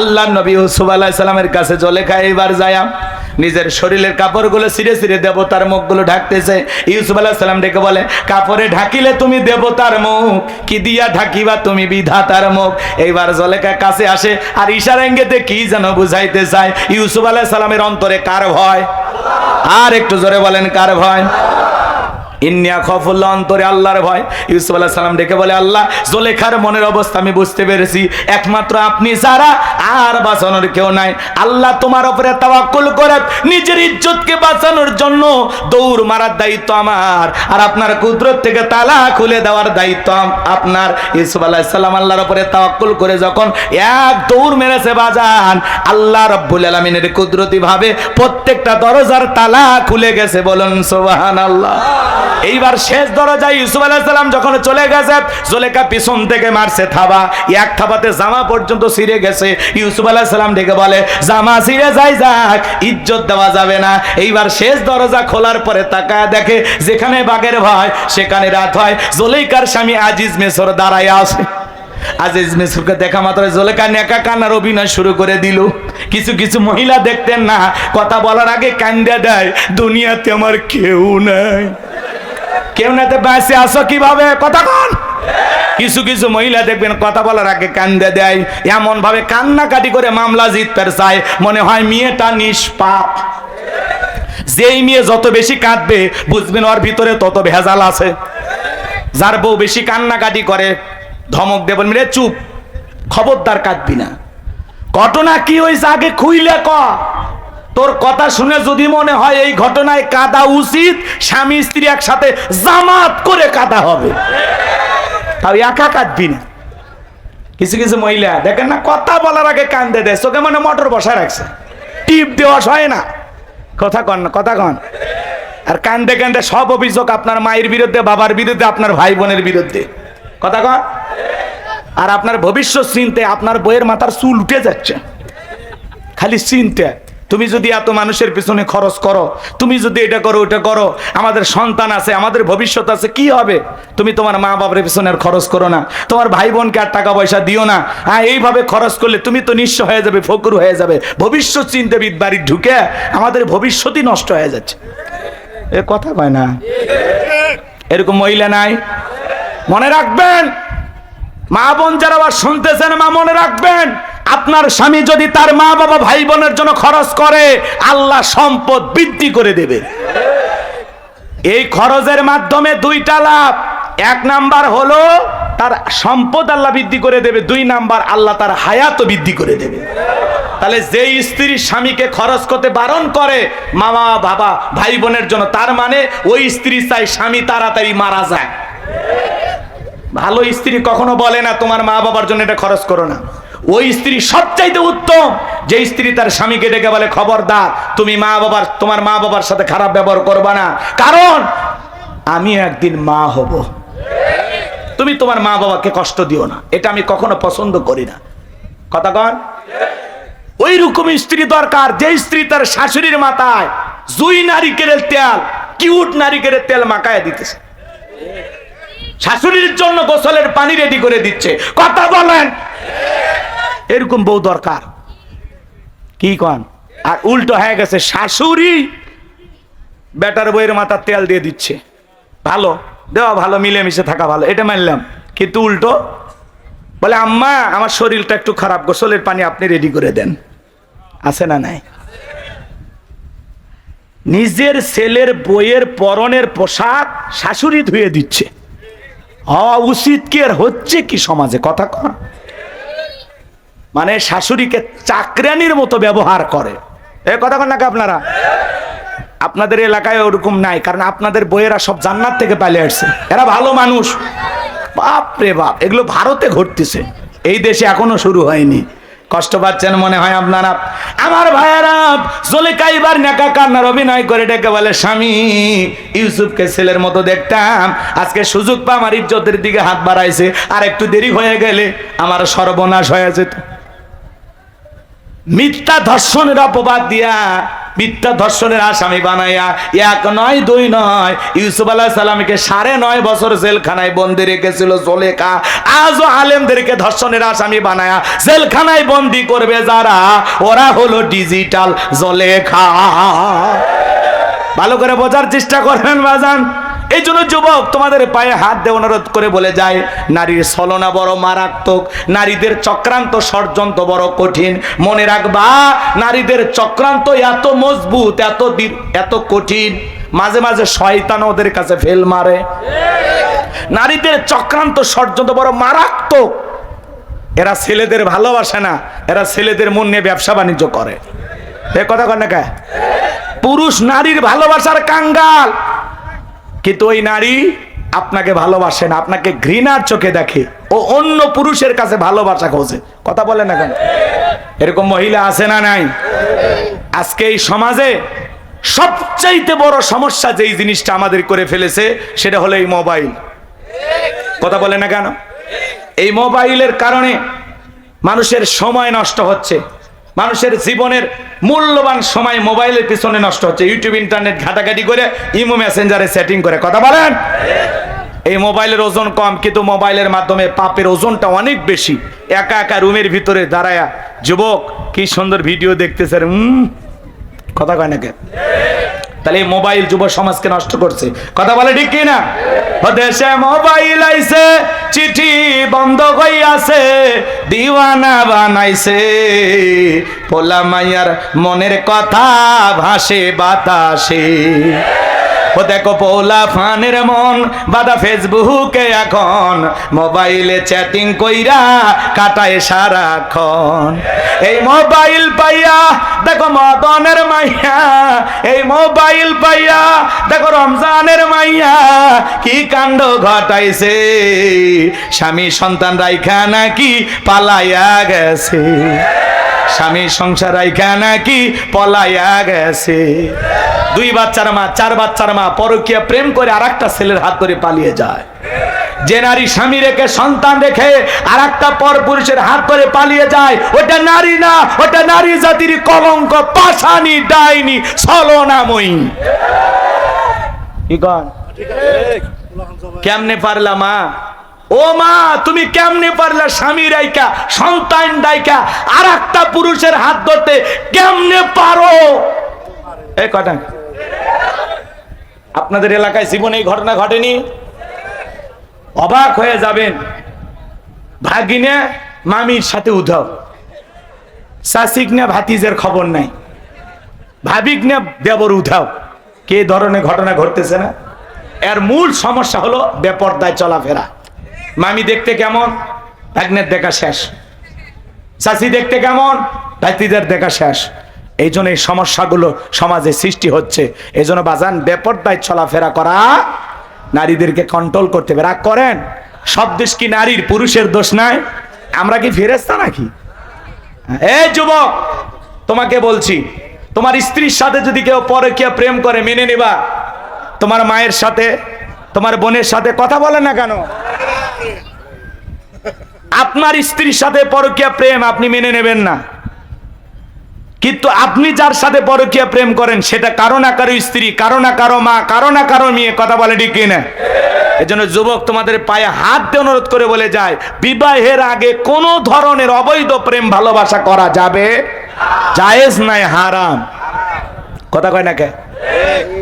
আল্লাহ নবী ইউসুফ আলাইহিস সালামের কাছে জলেখা এবার যায়া নিজের শরীরের কাপড়গুলো ছিঁড়ে ছিঁড়ে দেবতার মুখগুলো ঢাকতেছে। ইউসুফ আলাইহিস সালাম ডেকে বলে, কাপড়ে ঢাকিলে তুমি দেবতার মুখ, কি দিয়া ঢাকিবা তুমি বিধাতার মুখ? এইবার জলেখা কাছে আসে, আর ইশারা ইঙ্গিতে কি যেন বুঝাইতে চায়? ইউসুফ আলাইহিস সালামের অন্তরে কার ভয়? আর একটু জোরে বলেন, কার ভয়? ইন্নিয়া খফুল্লা অন্তরে আল্লাহর ভয়। ইউসুফ আল্লাহ ডেকে বলে, আল্লাহ মনের অবস্থা আমি বুঝতে পেরেছি। একমাত্র আপনি আর বাঁচানোর কেউ নাই। আল্লাহ তোমার উপরে তাওয়াক্কুল করে নিজের ইজ্জতকে বাঁচানোর জন্য দৌড় মারার দায়িত্ব আমার। আর আপনার কুদরত থেকে তালা খুলে দেওয়ার দায়িত্ব আপনার। ইউসুফ আল্লাহ সাল্লাম আল্লাহর উপরে তাওয়াক্কুল করে যখন এক দৌড় মেরেছে বাজান, আল্লাহ রব্বুল আলমিনের কুদরতি ভাবে প্রত্যেকটা দরজার তালা খুলে গেছে। বলুন সোবাহান আল্লাহ এইবার শেষ দরজায় ইউসুফ আলাইহিস সালাম যখন চলে গেছে জোলেকা পিছন থেকে মারছে থাবা। এক থাবাতে জামা পর্যন্ত ছিঁড়ে গেছে। ইউসুফ আলাইহিস সালাম ডেকে বলে, জামা ছিঁড়ে যাই যাক, ইজ্জত দেওয়া যাবে না। এইবার শেষ দরজা খোলার পরে তাকায় দেখে, যেখানে বাঘের ভয়, সেখানে রাত হয়। জোলেকার স্বামী আজিজ মেসর দাঁড়ায় আসে আজিজ মিসুরকে দেখা মাত্র জোলেকা নেকা কান্নার অভিনয় শুরু করে দিল। কিছু কিছু মহিলা দেখতেন না, কথা বলার আগে কান্দা দেয়, দুনিয়াতে আমার কেউ নাই। কেউ নাতে বাঁচে আসো কীভাবে? কথা কন। কিছু কিছু মহিলা দেখবেন কথা বলার আগে কান্দে দেয়। এমন ভাবে কান্নাকাটি করে মামলা জিততে চায়। মনে হয় মেয়েটা নিষ্পাপ। যেই মেয়ে যত বেশি কাঁদবে, বুঝবেন ওর ভিতরে তত ভেজাল আছে। যার বউ বেশি কান্নাকাটি করে, ধমক দেবেন মেরে চুপ, খবরদার কাঁদবি না। ঘটনা কি হয়েছে আগে খুইলে ক। তোর কথা শুনে যদি মনে হয় এই ঘটনায় কাদা উচিত, স্বামী স্ত্রী একসাথে জামাত করে কাদা হবে। তাও একা কাঁদবি না। কিছু কিছু মহিলা, দেখেন না, কথা বলার আগে কান্দে দেয়, চোখে মানে মোটর বসা রাখছে। টিপ দেওয়া হয় না। কথা কন না, কথা কন। আর কান্দে কান্দে সব অভিযোগ আপনার মায়ের বিরুদ্ধে, বাবার বিরুদ্ধে, আপনার ভাই বোনের বিরুদ্ধে। কথা কন। আর আপনার ভবিষ্যৎ চিনতে আপনার বইয়ের মাথার চুল উঠে যাচ্ছে। খালি চিনতে। তুমি যদি এত মানুষের পিছনে খরচ করো, তুমি যদি এটা করো ওটা করো, আমাদের সন্তান আছে, আমাদের ভবিষ্যৎ আছে, কি হবে? তুমি তোমার মা বাবার পিছনে আর খরচ করো না। তোমার ভাই বোনকে আর টাকা পয়সা দিও না। হ্যাঁ এইভাবে খরচ করলে তুমি তো নিঃস্ব হয়ে যাবে, ফকর হয়ে যাবে। ভবিষ্যৎ চিন্তাবিদ বাড়ি ঢুকে আমাদের ভবিষ্যৎই নষ্ট হয়ে যাচ্ছে। এ কথা কয় না। এরকম মহিলা নাই। মনে রাখবেন, মা বোন যারা আবার শুনতেছেন মা মনে রাখবেন আপনার স্বামী যদি তার মা বাবা ভাই বোনের জন্য খরচ করে, আল্লাহ সম্পদ বৃদ্ধি করে দেবে। এই খরচের মাধ্যমে দুইটা লাভ। এক নাম্বার হলো, তার সম্পদ আল্লাহ বৃদ্ধি করে দেবে। দুই নাম্বার, আল্লাহ তার হায়াত বৃদ্ধি করে দেবে। তাহলে যেই স্ত্রী স্বামীকে খরচ করতে বারণ করে, মামা, বাবা, ভাই বোনের জন্য, তার মানে ওই স্ত্রী চাই স্বামী তাড়াতাড়ি মারা যায়। ভালো স্ত্রী কখনো বলে না, তোমার মা বাবার জন্য এটা খরচ করো না। ওই স্ত্রী সবচাইতে উত্তম। যে স্ত্রী তার স্বামীকে ডেকে বলে, খবরদার, তুমি মা বাবার, তোমার মা বাবার সাথে খারাপ ব্যবহার করবা না। কারণ, আমি একদিন মা হব। তুমি তোমার মা বাবাকে কষ্ট দিও না। এটা আমি কখনো পছন্দ করি না। কথা কন? ওই রকম স্ত্রী দরকার। যে স্ত্রী তার শাশুড়ির মাথায় জুই নারিকেলের তেল, কিউট নারিকেলের তেল মাখায় দিতেছে। শাশুড়ির জন্য গোসলের পানি রেডি করে দিচ্ছে। কথা বলেন। এরকম বউ দরকার। কি কন? আর উল্টো হয়ে গেছে, শাশুড়ি বেটার বইয়ের মাথার তেল দিয়ে দিচ্ছে। ভালো, দেওয়া ভালো, মিলেমিশে থাকা ভালো, এটা মানলাম। কিন্তু উল্টো বলে, আম্মা, আমার শরীরটা একটু খারাপ, গোসলের পানি আপনি রেডি করে দেন। আছে না নাই? নিজের ছেলের বইয়ের পরনের পোশাক শাশুড়ি ধুয়ে দিচ্ছে। হওয়া উচিত কি আর হচ্ছে কি সমাজে? কথা কন। মানে শাশুড়িকে চাকরানির মতো ব্যবহার করে। এ কথা কন নাকি আপনারা? আপনাদের এলাকায় ওরকম নাই, কারণ আপনাদের বইয়েরা সব জান্নাত থেকে পালিয়ে আসছে। এরা ভালো মানুষ। বাপ রে বাপ, এগুলো ভারতে ঘটতেছে। এই দেশে এখনও শুরু হয়নি। কষ্ট পাচ্ছেন মনে হয় আপনারা? আমার ভাইয়েরা জলেকা এবার নেকা কান্নার অভিনয় করে ডেকে বলে, স্বামী, ইউসুফকে ছেলের মতো দেখতাম। আজকে সুযোগ পা আমার ইজ্জতের দিকে হাত বাড়াইছে। আর একটু দেরি হয়ে গেলে আমার সর্বনাশ হয়ে যেত। মিথ্যা ধর্ষণের অপবাদ দিয়া, মিথ্যা ধর্ষণের আসামি বানাইয়া, এক নয়, দুই নয়, ইউসুফ আলাহ সালামকে সাড়ে নয় বছর জেলখানায় বন্দি রেখেছিল জোলেখা। আজও আলেমদেরকে ধর্ষণের আসামি বানায়া জেলখানায় বন্দি করবে যারা, ওরা হলো ডিজিটাল জলেখা। ভালো করে বোঝার চেষ্টা করবেন বাজান। এই জন্য যুবক, তোমাদের পায়ে হাত দিয়ে অনুরোধ করে বলে যায়, নারীর ছলনা বড় মারাত্মক, নারীদের চক্রান্ত ষড়যন্ত্র বড় কঠিন। মনে রাখবা, নারীদের চক্রান্ত এত মজবুত, এত এত কঠিন, মাঝে মাঝে শয়তান ওদের কাছে ফেল মারে। নারীদের চক্রান্ত ষড়যন্ত্র বড় মারাত্মক। এরা ছেলেদের ভালোবাসে না, এরা ছেলেদের মন নিয়ে ব্যবসা বাণিজ্য করে। এ কথা কন না? পুরুষ নারীর ভালোবাসার কাঙ্গাল। কিন্তু ওই নারী আপনাকে ভালোবাসে না, আপনাকে ঘৃণার চোখে দেখে। ও অন্য পুরুষের কাছে ভালোবাসা খোঁজে। কথা বলে না কেন? এরকম মহিলা আছে না নাই? আজকে এই সমাজে সবচাইতে বড় সমস্যা যেই জিনিসটা আমাদের করে ফেলেছে, সেটা হলো এই মোবাইল। কথা বলে না কেন? এই মোবাইলের কারণে মানুষের সময় নষ্ট হচ্ছে। মানুষের জীবনের মূল্যবান সময় মোবাইলের পিছনে নষ্ট হচ্ছে। ইউটিউব ইন্টারনেট ঘাটাঘাটি করে ইমো মেসেঞ্জারে সেটিং করে। কথা বলেন? এই মোবাইলের ওজন কম, কিন্তু মোবাইলের মাধ্যমে পাপের ওজনটা অনেক বেশি। একা একা রুমের ভিতরে দাঁড়ায়া, যুবক, কি সুন্দর ভিডিও দেখতেছে কথা কয় নাকি তাহলে এই মোবাইল যুব সমাজকে নষ্ট করছে। কথা বলে ঠিক কি না ও দেশে মোবাইল আইছে, চিঠি বন্ধ হইয়াছে, দিওয়ানা বানাইছে। পোলা মাইয়ার মনের কথা ভাসে বাতাসে। ও দেখো পোলা ফানের মন, বাদা ফেসবুকে এখন। মোবাইলে চ্যাটিং কইরা কাটায় সারাক্ষণ। এই মোবাইল পাইয়া, দেখো মদনের মাইয়া। এই মোবাইল পাইয়া, দেখো রমজানের মাইয়া। কি কাণ্ড ঘটাইছে? স্বামী সন্তান রাইখা নাকি পালাইয়া গেছে। স্বামী সংসার নাকি পলাইয়া গেছে। দুই বাচ্চার মা চার বাচ্চার মা পরকীয়া প্রেম করে আর একটা ছেলের হাত ধরে পালিয়ে যায়। যে নারী স্বামী রেখে সন্তান রেখে আর একটা পর পুরুষের হাত ধরে পালিয়ে যায় ওটা নারী না ওটা নারী জাতির কলঙ্ক পাশানি ডাইনি ছলনাময়ী। কি কন? কেমনে পারলা মা? ও মা, তুমি কেমনে পারলা স্বামী রাইকা সন্তান ডাইকা আর একটা পুরুষের হাত ধরতে কেমনে পারো? এ কটা আপনাদের এলাকায় জীবনে এই ঘটনা ঘটেনি? অবাক হয়ে যাবেন। ভাগিনে, মামির সাথে উধাও। শাসিক না ভাতিজের খবর নাই। ভাবিক না দেবর উধাও। কে ধরনের ঘটনা ঘটতেছে না? এর মূল সমস্যা হলো বেপর্দায় চলাফেরা। মামি দেখতে কেমন? ভাগ্নের দেখা শেষ। চাষি দেখতে কেমন? ভাতিদের দেখা শেষ। এই জন্য এই সমস্যাগুলো সমাজে সৃষ্টি হচ্ছে। এই জন্য বাজান বেপর্দায় চলাফেরা করা, নারীদেরকে কন্ট্রোল করতে হবে। রাগ করেন? সব দেশ কি নারীর, পুরুষের দোষ নাই? আমরা কি ফেরেস্তা নাকি? এই যুবক, তোমাকে বলছি, তোমার স্ত্রীর সাথে যদি কেউ পরকীয়া প্রেম করে, মেনে নিবা। তোমার মায়ের সাথে, তোমার বোনের সাথে কথা বলে না কেন? আপনার স্ত্রীর সাথে পরকীয়া প্রেম আপনি মেনে নেবেন না। কিন্তু আপনি যার সাথে পরকীয়া প্রেম করেন, সেটা কারও না কারও স্ত্রী, কারও না কারও মা, কারও না কারও মেয়ে, কথা বলে ঠিক কিনা? এজন্য যুবক তোমাদের পায়ে হাত দিয়ে অনুরোধ করে বলে যায়, বিবাহের আগে কোনো ধরনের অবৈধ প্রেম ভালোবাসা করা যাবে? জায়েজ নাই, হারাম। কথা কয় না কে?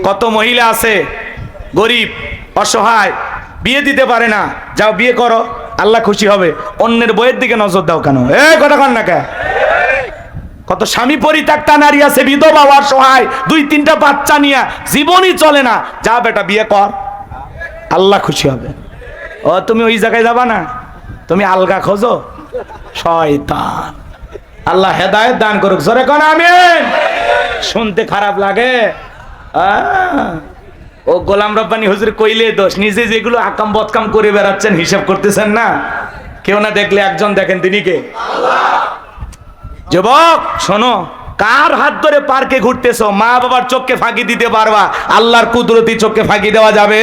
কত মহিলা আছে, গরিব, অসহায়, বিয়ে দিতে পারে না। যাও, বিয়ে করো। আল্লাহ খুশি হবে। অন্যের বইয়ের দিকে নজর দাও কেন? এ কথা কন না কে? কত স্বামী পরিত্যক্তা নারী আছে বিধবা অসহায় দুই তিনটা বাচ্চা নিয়ে জীবনই চলে না। যা বেটা বিয়ে কর। আল্লাহ খুশি হবে। ও তুমি ওই জায়গায় যাবা না? তুমি আলগা খোঁজো। শয়তান। আল্লাহ হেদায়েত দান করুক। জোরে কোন আমিন। শুনতে খারাপ লাগে। আহ, ও গোলাম রব্বানি হুজুর কইলে দোষ নিজে যেগুলো আকাম বদকাম করে বেড়াচ্ছেন হিসাব করতেছেন না? কেউ না দেখলে একজন দেখেন তিনি কে? যুবক শোনো কার হাত ধরে পার্কে ঘুরতেছো? মা বাবার চোখকে ফাঁকি দিতে পারবা আল্লাহর কুদরতি চোখকে ফাঁকি দেওয়া যাবে।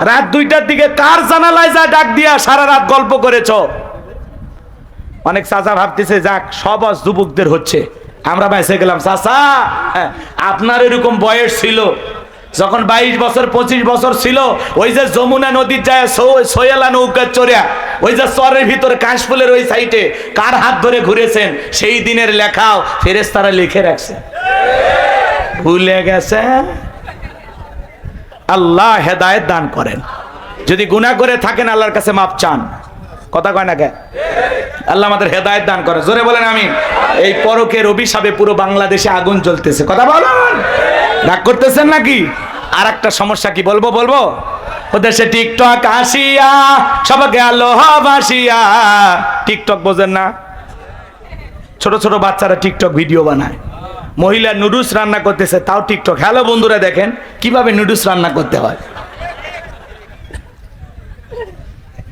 রাত দুইটার দিকে কার জানালায় যা ডাক দিয়া সারা রাত গল্প করেছ? অনেক চাচা ভাবতেছে যাক সব যুবকদের হচ্ছে। আমরা বেঁচে গেলাম চাচা হ্যাঁ, আপনার এরকম বয়স ছিল যখন বাইশ বছর, পঁচিশ বছর ছিল, ওই যে যমুনা নদীর যায় সোয়েলা নৌকা চড়িয়া, ওই যে চরের ভিতরে কাশফুলের ওই সাইটে কার হাত ধরে ঘুরেছেন, সেই দিনের লেখাও ফেরেস তারা লিখে রাখছে ভুলে গেছে আল্লাহ হেদায়েত দান করেন। যদি গুনাহ করে থাকেন, আল্লাহর কাছে মাপ চান। কথা কয় না কে? আল্লাহ আমাদের হেদায়েত দান করে জোরে বলেন আমি এই পরকের অভিশাপে পুরো বাংলাদেশে আগুন জ্বলতেছে। কথা বলেন! রাগ করতেছেন নাকি? আর একটা সমস্যা কি বলব বলব? দেশে টিকটক আসিয়া সবাইকে আলো ভাসিয়া টিকটক বোঝেন না? ছোট ছোট বাচ্চারা টিকটক ভিডিও বানায়। মহিলা নুডলস রান্না করতেছে, তাও টিকটক। হ্যালো বন্ধুরা, দেখেন কীভাবে নুডলস রান্না করতে হয়।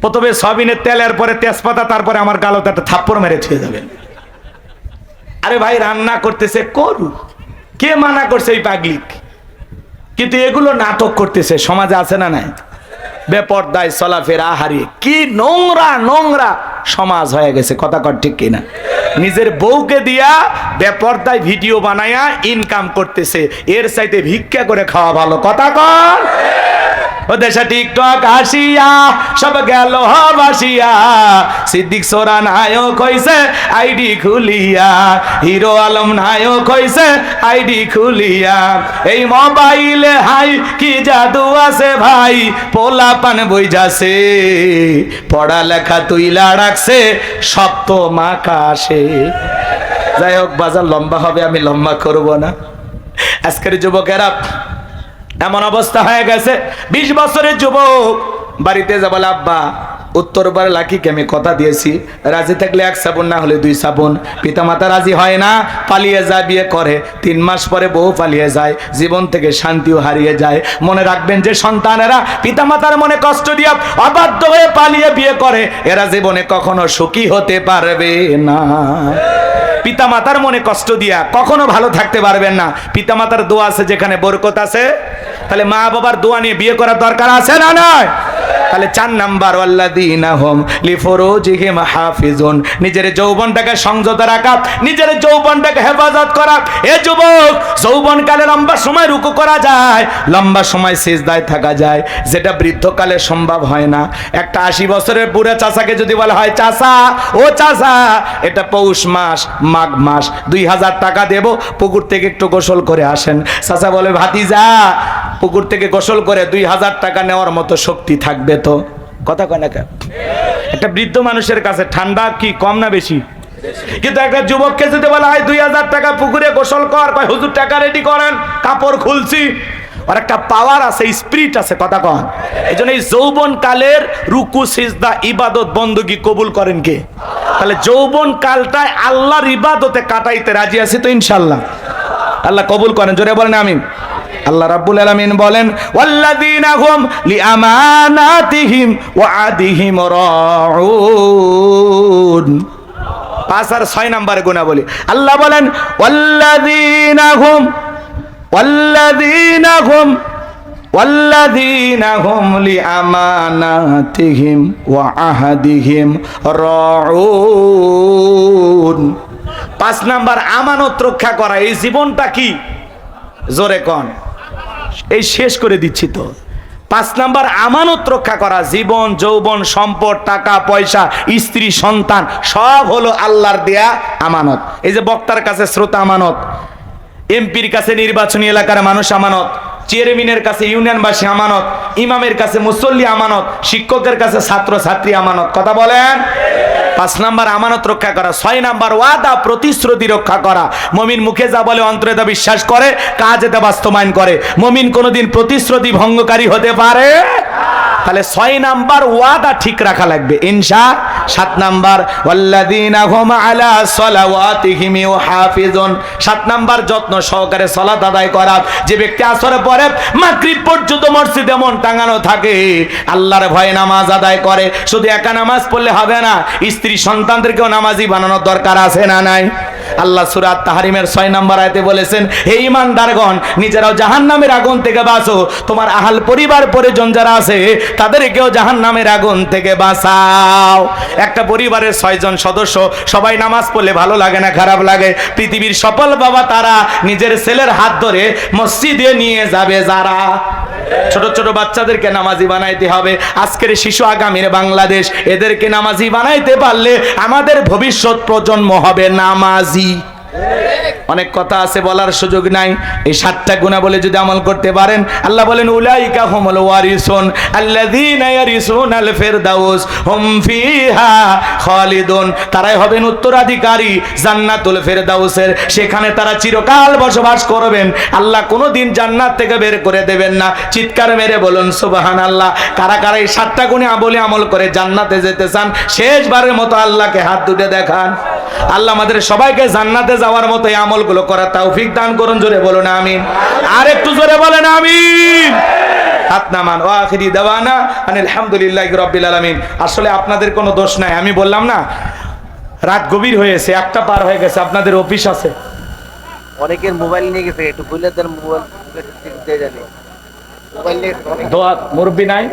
প্রথমে সবিনের তেলের পরে তেজপাতা, তারপরে আমার গালতে একটা থাপ্পড় মেরে ছুঁয়ে যাবেন আরে ভাই, রান্না করতেছে করু কে মানা করছে এই পাগলিক? কিন্তু এগুলো নাটক করতেছে, সমাজে আছে না নাই? বেপর্দায় চলাফেরা হারিয়ে কি নোংরা নোংরা সমাজ হয়ে গেছে, কথা কর ঠিক কিনা? নিজের বউকে দিয়া বেপর্দায় ভিডিও বানায়া ইনকাম করতেছে, এর চাইতে ভিক্ষা করে খাওয়া ভালো, কথা কর। ও দেশে টিকটক আসিয়া, সব গেল বাসিয়া সিদ্দিক সোরা নায়ক হইছে, আইডি খুলিয়া। হিরো আলম নায়ক হইছে, আইডি খুলিয়া। এই মোবাইলে হাই, কি জাদু আছে ভাই? পোলা পান বই যাছে পড়ালেখা তুইলা রাখছে, সপ্ত মাকাশে যাই হোক, বাজার লম্বা হবে, আমি লম্বা করব না। আজকের যুবকেরা এমন অবস্থা হয়ে গেছে। বিশ বছরের যুবক, বাড়িতে যাব আব্বা, উত্তর বার লাকিকে আমি কথা দিয়েছি। রাজি থাকলে এক সাবুন, না হলে দুই সাবুন। পিতামাতা রাজি হয় না, পালিয়ে যায়, বিয়ে করে। তিন মাস পরে বউ পালিয়ে যায়, জীবন থেকে শান্তিও হারিয়ে যায়। মনে রাখবেন যে সন্তানেরা পিতামাতার মনে কষ্ট দিয়া অবাধ্য হয়ে পালিয়ে বিয়ে করে। এরা জীবনে কখনো সুখী হতে পারবে না। পিতামাতার মনে কষ্ট দিয়া কখনো ভালো থাকতে পারবেন না। পিতামাতার দোয়া আছে, যেখানে বরকত আছে তাহলে মা বাবার দোয়া নিয়ে বিয়ে করার দরকার আছে না নয় তাহলে চার নাম্বার আল্লাদিনা হোম লিফরোজিহিম হাফিজুন। নিজের যৌবনটাকে সংযত রাখা, নিজের যৌবনটাকে হেফাজত করা। এ যুবক, যৌবনকালে লম্বা সময় রুকু করা যায়, লম্বা সময় সেজদায় থাকা যায়। যেটা বৃদ্ধকালে সম্ভব হয় না। একটা আশি বছরের বুড়া চাষাকে যদি বলা হয় চাষা ও চাষা এটা পৌষ মাস, মাঘ মাস, দুই হাজার টাকা দেব, পুকুর থেকে একটু গোসল করে আসেন। চাষা বলে, ভাতিজা পুকুর থেকে গোসল করে দুই হাজার টাকা নেওয়ার মতো শক্তি থাকবে তো? কথা কয় না? একটা বৃদ্ধ মানুষের কাছে ঠান্ডা কি কম না বেশি? কিন্তু একটা যুবককে যদি বলা হয় দুই হাজার টাকা পুকুরে গোসল কর, কয়, হুজুর, টাকা রেডি করেন, কাপড় খুলছি। আর একটা পাওয়ার আছে স্পিরিট আছে, কথা কন এই জন্য এই যৌবন কালের রুকু, সিজদা, ইবাদত বন্দগি কবুল করেন কে? তাহলে যৌবন কালটায় আল্লাহর ইবাদতে কাটাইতে রাজি আছি তো ইনশাল্লাহ আল্লাহ কবুল করেন, জোরে বলেন আমিন। আল্লাহ রাব্বুল আলামিন বলেন ওয়াল্লাযীনা হুম লিআমানাতিহিম ওয়া আদিহিম রাউন পাঁচ আর ছয় নম্বরে গুণা বলি আল্লাহ বলেন ওয়াল্লাযীনা হুম ওয়াল্লাযীনা হুম والذين هم لأماناتهم وعهدهم راعون পাঁচ নাম্বার আমানত রক্ষা করা এই জীবনটা কি জোরে কন। এই শেষ করে দিচ্ছি তো। পাঁচ নাম্বার, আমানত রক্ষা করা, জীবন, যৌবন, সম্পদ, টাকা, পয়সা, স্ত্রী, সন্তান, সব হলো আল্লাহর দেয়া আমানত। এই যে বক্তার কাছে শ্রোতা আমানত, এমপির কাছে নির্বাচনী এলাকার মানুষ আমানত, চেয়ারম্যানের কাছে ইউনিয়নবাসী আমানত, ইমামের কাছে মুসল্লি আমানত, শিক্ষকের কাছে ছাত্র ছাত্রী আমানত। কথা বলেন? পাঁচ নাম্বার আমানত রক্ষা করা, ছয় নাম্বার ওয়াদা প্রতিশ্রুতি রক্ষা করা। মমিন মুখে যা বলে, অন্তরে তা বিশ্বাস করে, কাজে তা বাস্তবায়ন করে। মমিন কোনোদিন প্রতিশ্রুতি ভঙ্গকারী হতে পারে? তাহলে ছয় নাম্বার ওয়াদা ঠিক রাখা লাগবে। ইনশা সাত নাম্বার সাত নাম্বার, যত্ন সহকারে সলাত আদায় করা। যে ব্যক্তি আসরে পরে মাগরিব পর্যন্ত মসজিদ এমন টাঙানো থাকে, আল্লাহর ভয়ে নামাজ আদায় করে। শুধু একা নামাজ পড়লে হবে না, স্ত্রী সন্তানদেরকেও নামাজি বানানোর দরকার আছে না নাই? আল্লাহ সুরাত তাহারিমের ছয় নম্বর আয়তে বলেছেন, হে ইমানদারগণ নিজেরাও জাহান নামের আগুন থেকে বাঁচো। তোমার আহাল পরিবার পরিজন যারা আছে, তাদেরকেও জাহান নামের আগুন থেকে বাঁচাও। একটা পরিবারের ছয়জন সদস্য, সবাই নামাজ পড়লে ভালো লাগে না, খারাপ লাগে। পৃথিবীর সফল বাবা তারা নিজের ছেলের হাত ধরে মসজিদে নিয়ে যাবে যারা ছোট ছোট বাচ্চাদেরকে নামাজি বানাইতে হবে। আজকের শিশু আগামীর বাংলাদেশ, এদেরকে নামাজি বানাইতে পারলে আমাদের ভবিষ্যৎ প্রজন্ম হবে নামাজি। অনেক কথা আছে বলার সুযোগ নাই। এই সাতটা গুণা বলে যদি আমল করতে পারেন, আল্লাহ বলেন, উলাইকা হুমুল ওয়ারিসুন আল্লাযীনা ইয়ারিসুনাল ফিরদাউস, হুম ফিহা খালিদুন। তারাই হবেন উত্তরাধিকারী জান্নাতুল ফিরদাউসের। সেখানে তারা চিরকাল বসবাস করবেন। আল্লাহ কোনোদিন জান্নাত থেকে বের করে দেবেন না। চিৎকার মেরে বলুন, সুবহানাল্লাহ। কারা কারা এই সাতটা গুণে বলে আমল করে জান্নাতে যেতে চান, শেষবারের মতো আল্লাহকে হাত দুটে দেখান। আল্লাহ আমাদের সবাইকে জান্নাতে যাওয়ার মতো এই আমলগুলো করার তৌফিক দান করুন, জোরে বলুন, আমিন। আর একটু জোরে বলেন, আমিন। হাত নামান, ও আখিরি দেওয়ানা আলহামদুলিল্লাহ রব্বিল আলামিন। আসলে আপনাদের কোনো দোষ নাই, আমি বললাম না, রাত গভীর হয়েছে, একটা পার হয়ে গেছে, আপনাদের অফিস আছে। অনেকের মোবাইল নিয়ে গেছে, একটু বুঝলে তার মোবাইল দিয়ে জানি মোবাইল নিয়ে গেছে অনেক দোয়া মুরব্বী নাই।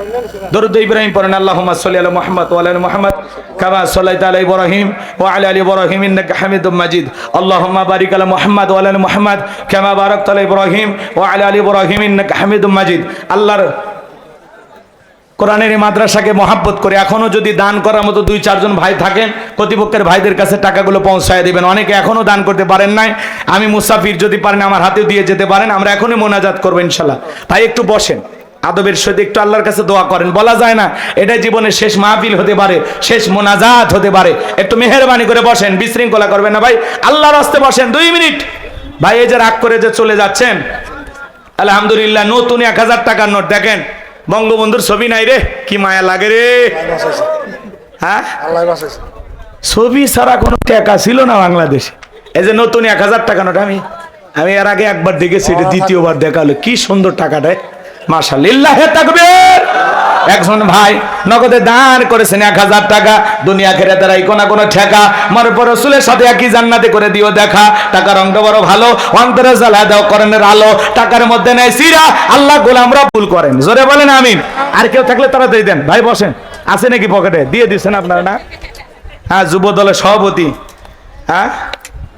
দরুদ ইব্রাহিম পড়েন, আল্লাহুম্মা সাল্লি আলা মুহাম্মদ ওয়া আলা মুহাম্মদ কামা সাল্লাইতা আলা ইব্রাহিম ওয়া আলা আলি ইব্রাহিম ইন্নাকা হামিদুম মাজিদ। আল্লাহুম্মা বারিক আলা মুহাম্মদ ওয়া আলি মুহাম্মদ কামা বারাকতা আলা ইব্রাহিম ওয়া আলা আলি ইব্রাহিম ইন্নাকা হামিদুম মাজিদ। আল্লাহর কোরআনের এই মাদ্রাসাকে মহাব্বত করে এখনও যদি দান করার মতো দুই, চারজন ভাই থাকেন, কর্তৃপক্ষের ভাইদের কাছে টাকাগুলো পৌঁছায় দেবেন। অনেকে এখনও দান করতে পারেন নাই। আমি মুসাফির যদি পারেন, আমার হাতেও দিয়ে যেতে পারেন, আমরা এখনই মোনাজাত করব ইনশাল্লাহ ভাই, একটু বসেন। আদবের সহিত একটু আল্লাহর কাছে দোয়া করেন। বলা যায় না, এটা জীবনের শেষ মাহফিল হতে পারে, শেষ মোনাজাত হতে পারে। একটু মেহরবানি করে বসেন, বিশৃঙ্খলা করবেন না ভাই। আল্লাহর রাস্তে বসেন, দুই মিনিট। ভাই, এই যে রাগ করে যে চলে যাচ্ছেন, আলহামদুলিল্লাহ, নতুন এক হাজার টাকার নোট দেখেন। বঙ্গবন্ধুর ছবি নাই রে কি মায়া লাগে রে। হ্যাঁ? ছবি ছাড়া কোনো টাকা ছিল না বাংলাদেশে। এই যে নতুন এক হাজার টাকা নোট আমি আমি এর আগে একবার দেখেছি এটা দ্বিতীয়বার দেখাল কি সুন্দর টাকাটা মাশাল্লাহ তাকবীর! একজন ভাই নগদে দান করেছেন এক হাজার টাকা। দুনিয়া খেরে তারা কোনো কোনো ঠেকা। মনে পর রসুলের সাথে একই জান্নাতে করে দিও দেখা। টাকার অঙ্গ বড় ভালো, অন্তরে জ্বালা দাও করেনের আলো। টাকার মধ্যে নেই সিরা, আল্লাহ গোলামরা ভুল করেন। জোরে বলেন আমিন। আর কেউ থাকলে তারা তাড়াতাড়ি দেন। ভাই বসেন। আছে নাকি পকেটে? দিয়ে দিচ্ছেন আপনারা না? হ্যাঁ যুব দলের সভাপতি। হ্যাঁ?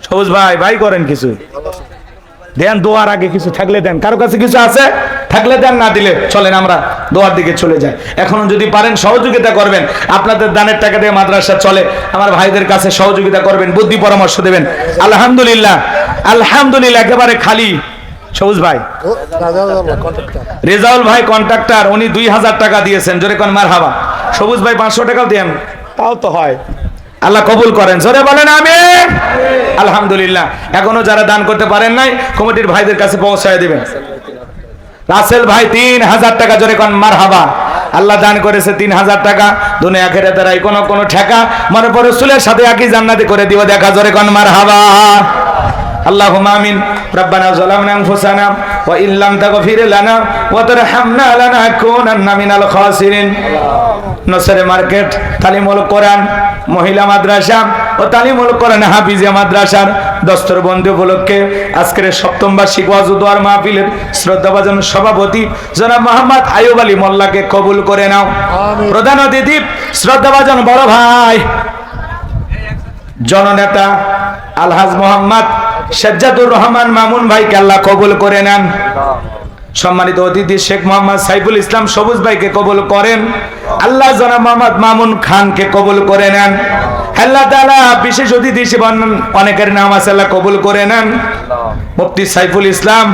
সবুজ ভাই ভাই করেন কিছু। দেন দোয়ার আগে কিছু থাকলে দেন। কারও কাছে কিছু আছে? থাকলে দেন, না দিলে চলেন আমরা দোয়ার দিকে চলে যাই। এখনও যদি পারেন, সহযোগিতা করবেন। আপনাদের দানের টাকা দিয়ে মাদ্রাসা চলে, আমার ভাইদের কাছে সহযোগিতা করবেন, বুদ্ধি পরামর্শ দেবেন। আলহামদুলিল্লাহ আলহামদুলিল্লাহ, একেবারে খালি। সবুজ ভাই। রেজাউল ভাই কন্ট্রাক্টর, উনি দুই হাজার টাকা দিয়েছেন। জোরে কোন মার সবুজ ভাই, পাঁচশো টাকাও দেন। তাও তো হয়। আল্লাহ কবুল করেন। জোরে বলেন আমি আলহামদুলিল্লাহ। এখনও যারা দান করতে পারেন নাই, কমিটির ভাইদের কাছে পৌঁছায় দিবেন। রাসেল ভাই, তিন হাজার টাকা জোরে কন মার হাবা আল্লাহ দান করেছে তিন হাজার টাকা। দুনিয়া খেরে তারাই কোনো কোনো ঠেকা। মনে পড়ে সুলের সাথে একই জান্নাতি করে দিব দেখা জোরে কন মার হাবা আল্লাহ আমিন। রব্বানা জলামনা ফুসানা ওয়া ইল্লাম তাগফির লানা ওয়া তারহামনা লানাকুনান্না মিনাল খাসিরিন। নসরে মার্কেট তালিমুল কোরআন মহিলা মাদ্রাসা ও তালিমুল কোরআন হাফিজিয়া বন্ধু উপলক্ষে আজকের সপ্তম বার্ষিক ওয়াজুদোয়ার মাহফিলের শ্রদ্ধাভাজন সভাপতি জনাব মোহাম্মদ আয়ুব আলী মোল্লাকে কবুল করে নাও। প্রধান অতিথি শ্রদ্ধাভাজন বড় ভাই জননেতা আলহাজ মোহাম্মদ সাজ্জাদুর রহমান মামুন ভাইকে আল্লাহ কবুল করে নেন। সম্মানিত অতিথি শেখ মোহাম্মদ সাইফুল ইসলাম সবুজ ভাইকে কবুল করেন। আল্লাহ জনাব মোহাম্মদ মামুন খানকে কবুল করে নেন। আল্লাহ তাআলা বিশেষ অতিথি হিসেবে অনেকের নাম আছে, আল্লাহ কবুল করে নেন। মুফতি সাইফুল ইসলাম,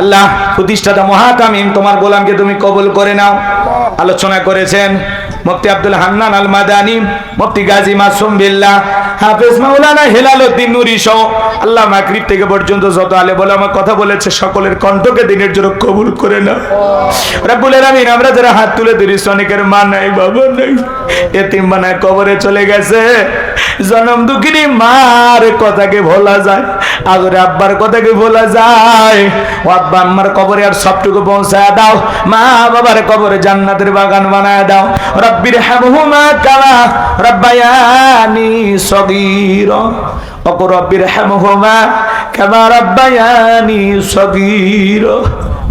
আল্লাহ প্রতিষ্ঠাতা মহাতামিম, তোমার গোলামকে তুমি কবুল করে নাও। আলোচনা করেছেন। মুফতি আব্দুল হান্নান আল মাদানি মুফতি গাজী মাসুম বিল্লাহ, হাফেজ মাওলানা হেলাল উদ্দিন নুরি সহ আল্লাহ মাগরিব থেকে পর্যন্ত যত আলে বলে আমার কথা বলেছে, সকলের কণ্ঠকে দিনের জন্য কবুল করে নাও। রাব্বুল আলামিন, আমরা যারা হাত তুলে ধরেছি অনেকের মা নাই, বাবা নাই। এতিম বানায় কবরে চলে গেছে। জনম দুঃখিনী মার কথাকে ভোলা যায় আগরে আব্বার কথা কি বলা যায়। ও আব্বা, আম্মার কবরে আর সবটুকু পৌঁছায় দাও মা বাবার কবরে জান্নাতের বাগান বানায় দাও।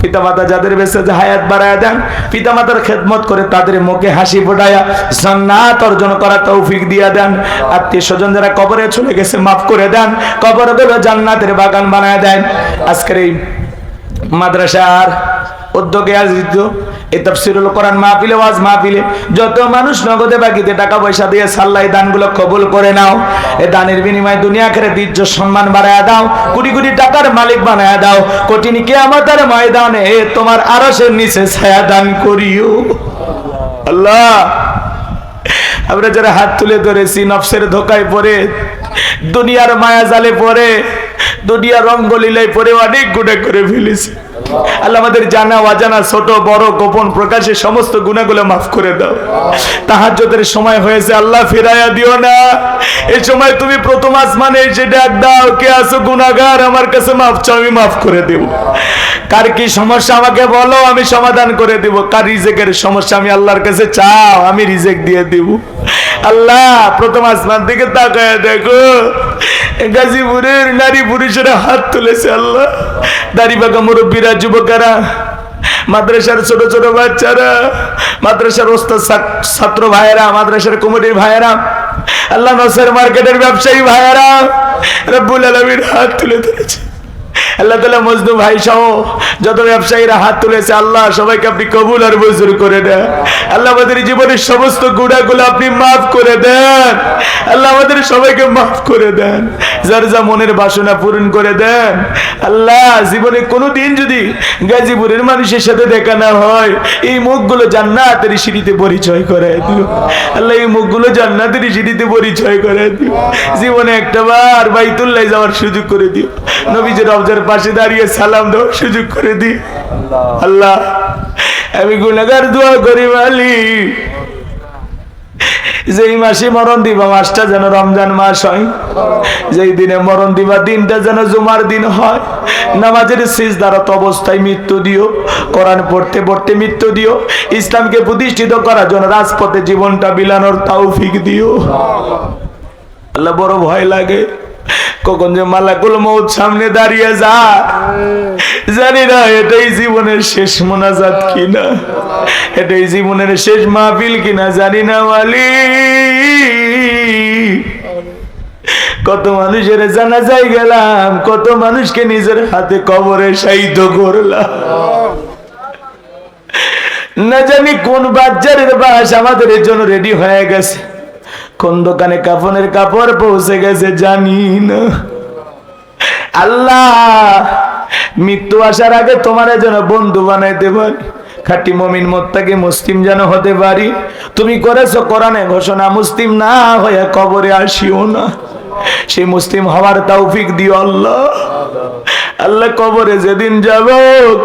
পিতামাতা যাদের হায়াত বাড়ায় দেন, পিতামাতার খেদমত করে তাদের মুখে হাসি ফোটায়া জান্নাত অর্জন করা তৌফিক দিয়া দেন। আত্মীয় স্বজন যারা কবরে চলে গেছে, মাফ করে দেন কবরগুলো জান্নাতের বাগান বানায় দেন। আজকের এই মাদ্রাসার উদ্যোগে আয়োজিত এই তফসিরুল কোরআন মাহফিলে, ওয়াজ মাহফিলে যত মানুষ নগদে বাকিতে টাকা পয়সা দিয়ে সাল্লাই দানগুলো কবুল করে নাও এই দানের বিনিময়ে দুনিয়া খেরে দিজ্য সম্মান বাড়ায় দাও, কোটি কোটি টাকার মালিক বানায় দাও, কঠিন কে আমাদের ময়দানে তোমার আরশের নিচে ছায়া দান করিও। আল্লাহ, আমরা যারা হাত তুলে ধরেছি, নফসের ধোকায় পড়ে, দুনিয়ার মায়া জালে পড়ে, দুনিয়ার রঙ্গলীলায় পড়ে অনেক গুণে করে ফেলেছি। আল্লাহ আমাদের জানা, অজানা, ছোট, বড়, গোপন প্রকাশে সমস্ত গুণাগুলো মাফ করে দাও। তাহাজ্জুদের সময় হয়েছে, আল্লাহ ফিরাইয়া দিও না। এই সময় তুমি প্রথম আসমানে এসে ডাক দাও, কে আছো গুনাহগার? আমার কাছে মাফ চাও, আমি মাফ করে দেব। কার কি সমস্যা আমাকে বলো, আমি সমাধান করে দেব। কার রিজেকের সমস্যা আমি আল্লাহর কাছে চাও, আমি রিজেক দিয়ে দেব। আল্লাহ, প্রথম আসমান থেকে তাকায় দেখো, গাজীপুরের নারী পুরুষেরা হাত তুলেছে আল্লাহ। দাড়ি বাঁকা মুরব্বীরা যুবকেরা, মাদ্রাসার ছোট ছোট বাচ্চারা, মাদ্রাসার ছাত্র ভাইয়েরা, মাদ্রাসার কমিটির ভাইয়েরা, আল্লাহ নসের মার্কেটের ব্যবসায়ী ভাইয়েরা, রব্বুল আলমীর হাত তুলে ধরেছে আল্লাহ তালা মজনু ভাই সহ যত ব্যবসায়ীরা হাত তুলেছে, আল্লাহ সবাইকে আপনি কবুল আর মজুর করে দেন। আল্লাহ আমাদের জীবনের সমস্ত গুণাগুলো আপনি মাফ করে দেন। আল্লাহ আমাদের সবাইকে মাফ করে দেন। যার যা মনের বাসনা পূরণ করে দেন। আল্লাহ জীবনে কোনো দিন যদি গাজীপুরের মানুষের সাথে দেখা না হয়, এই মুখগুলো জান্নাতের সিঁড়িতে পরিচয় করে দিও। আল্লাহ এই মুখগুলো জান্নাতের সিঁড়িতে পরিচয় করে দিও। জীবনে একটা বাইতুল্লাহ যাওয়ার সুযোগ করে দিও। নবীজের রবজার পাশে দাঁড়িয়ে সালাম দেওয়ার সুযোগ করে দিও আল্লাহ, আমি গুনাগার দোয়া করি মালিক যেই মাসে মরণ দিবা, মাসটা যেন রমজান মাস হয়। যেই দিনে মরণ দিবা, দিনটা যেন জুমার দিন হয়। নামাজের সিজদারত অবস্থায় মৃত্যু দিও, কোরআন পড়তে পড়তে মৃত্যু দিও, ইসলামকে প্রতিষ্ঠিত করার জন্য রাজপথে জীবনটা বিলানোর তৌফিক দিও। আল্লাহ, বড় ভয় লাগে। কখন যে মালাকুল মৌত সামনে দাঁড়িয়ে যা জানি না, এটাই জীবনের শেষ মোনাজাত কিনা। এটাই জীবনের শেষ মাহফিল কিনা, জানি না মালি কত মানুষের জানা যাই গেলাম, কত মানুষকে নিজের হাতে কবরে সাহিত্য করলাম। না জানি কোন বাচ্চারের বাস আমাদের জন্য রেডি হয়ে গেছে। কোন দোকানে কাফনের কাপড় পৌঁছে গেছে জানি না। আল্লাহ, মৃত্যু আসার আগে তোমার যেন বন্ধু বানাইতে পারি। খাটি মমিন মোত্তাকে মুসলিম যেন হতে পারি। তুমি করেছ কোরআনে ঘোষণা, মুসলিম না হয়ে কবরে আসিও না। সেই মুসলিম হওয়ার তৌফিক দিও আল্লাহ। আল্লাহ, কবরে যেদিন যাব,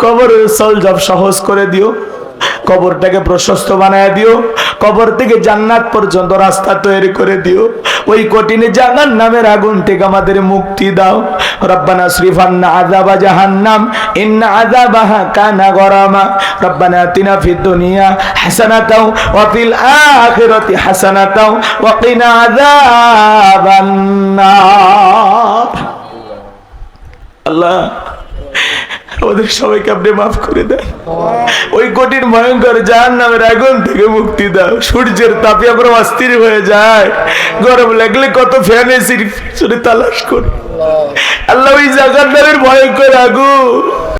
কবরের সলজব সহজ করে দিও। কবরটাকে প্রশস্ত বানায় দিও। কবর থেকে জান্নাত পর্যন্ত রাস্তা তৈরি করে দিও। ওই কঠিনে জাহান নামের আগুন থেকে আমাদের মুক্তি দাও। রব্বানা শ্রীফান্না আযাবা জাহান্নাম, ইন্না আযাবাহা কানা গরামা। রব্বানা আতিনা ফিদ দুনিয়া হাসানাতাও, ওয়া ফিল আখিরাতি হাসানাতাও, ওয়া কিনা আযাবান নার আল্লাহ আমাদের সবাইকে আপনি মাফ করে দেন। ওই কঠিন, ভয়ঙ্কর যার নামের আগুন থেকে মুক্তি দাও। সূর্যের তাপে আবার অস্থির হয়ে যায় গরম লাগলে কত ফ্যান এসির তালাশ করি আল্লাহ ওই জাগার নামের ভয়ঙ্কর আগুন।